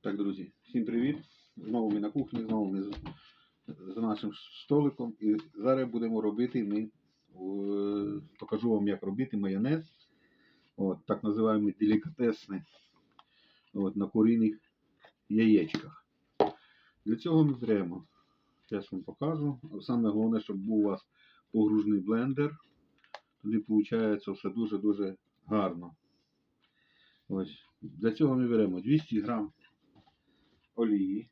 Так, друзі, всім привіт. Знову ми на кухні, знову ми з, з нашим столиком. І зараз будемо робити ми, покажу вам, як робити майонез. От, так називаємо делікатесний от, на куріних яєчках. Для цього ми беремо, зараз вам покажу. Саме головне, щоб був у вас погружний блендер. Тоді виходить все дуже-дуже гарно. Ось. Для цього ми беремо 200 грам олії.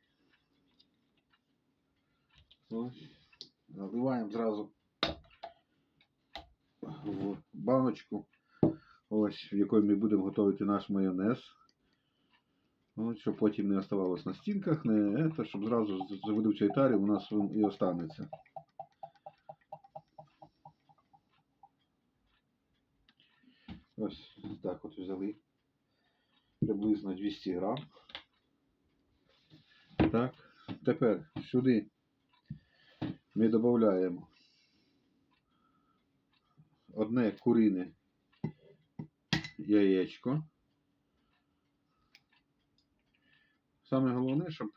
Ось. Наливаємо зразу в баночку, ось, в якої ми будемо готувати наш майонез. Ось, щоб потім не оставалось на стінках, не це, щоб зразу заведу в цей тарі, у нас і останеться. Ось так от взяли приблизно 200 грам. Так, тепер сюди ми додаємо одне курине яєчко. Саме головне, щоб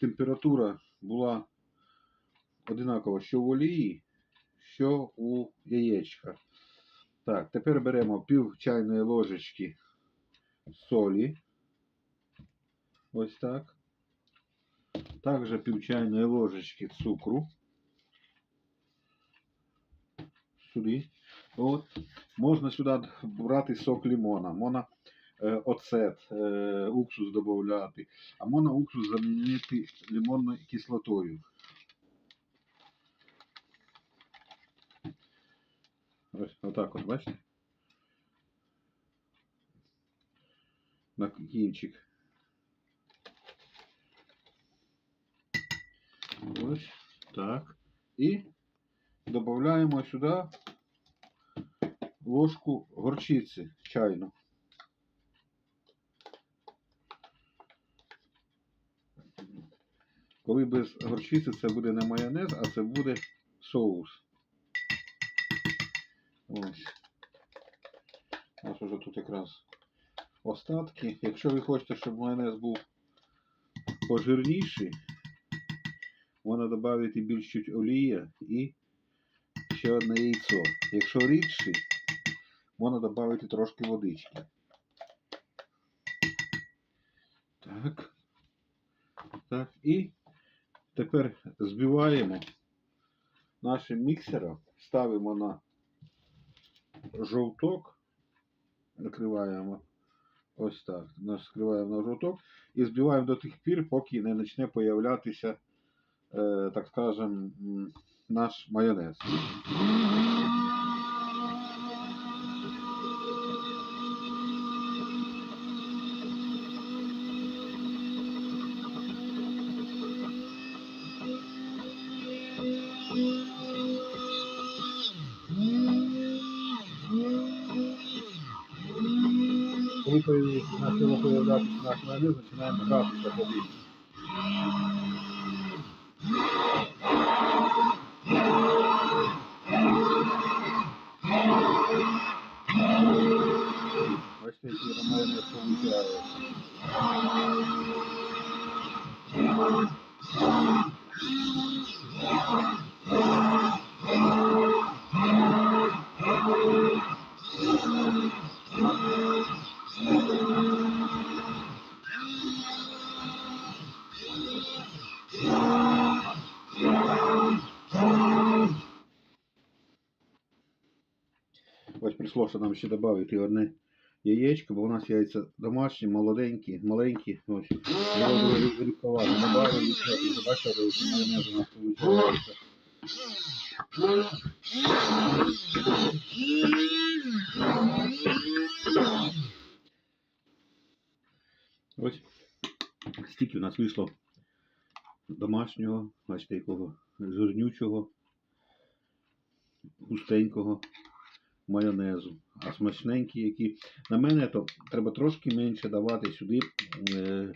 температура була одинакова що в олії, що у яєчка. Так, тепер беремо пів чайної ложечки солі. Ось так. Також пів чайної ложечки цукру. Сюди. От. Можна сюди брати сок лимона, можна е, оцет, е, уксус додати, а можна уксус замінити лимонною кислотою. Ось отак от, бачите? На кінчик. Ось так. І додаємо сюди ложку горчиці чайну. Коли без горчиці це буде не майонез, а це буде соус. Ось. Ось уже тут якраз остатки. Якщо ви хочете, щоб майонез був пожирніший, можна додати більш чуть олія і ще одне яйцо. Якщо рідший, можна додати трошки водички. Так. Так, і тепер збиваємо нашим міксером, ставимо на жовток, накриваємо ось так, скриваємо на жовток і збиваємо до тих пір, поки не почне появлятися, так скажем, м, наш майонез. Коли починає появлятися наш майонез, Başka bir şey yaramaya ne yapalım ki abi. Прийшлося нам ще додати одне яєчко, бо у нас яйця домашні, молоденькі, маленькі. Ось. Рідковато. Добавили і бачите, який майонез у нас виходить. Ось стільки у нас вийшло домашнього, бачите, якого жирнючого, густенького майонезу. А смачненькі, які. На мене то треба трошки менше давати сюди е,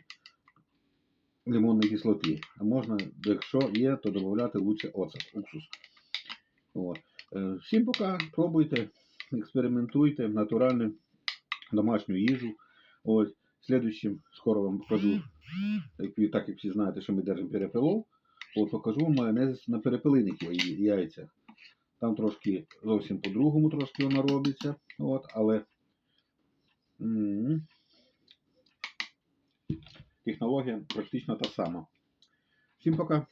лимонної кислоти. А можна, якщо є, то додати лучше оцет, уксус. От. Е, всім пока, пробуйте, експериментуйте, натуральну домашню їжу. Ось. Слідуючим скоро вам покажу, так як всі знаєте, що ми держимо перепелов, от покажу майонез на перепелиних яй- яйцях. Там трошки зовсім по-другому трошки вона робиться. От, але технологія практично та сама. Всім пока.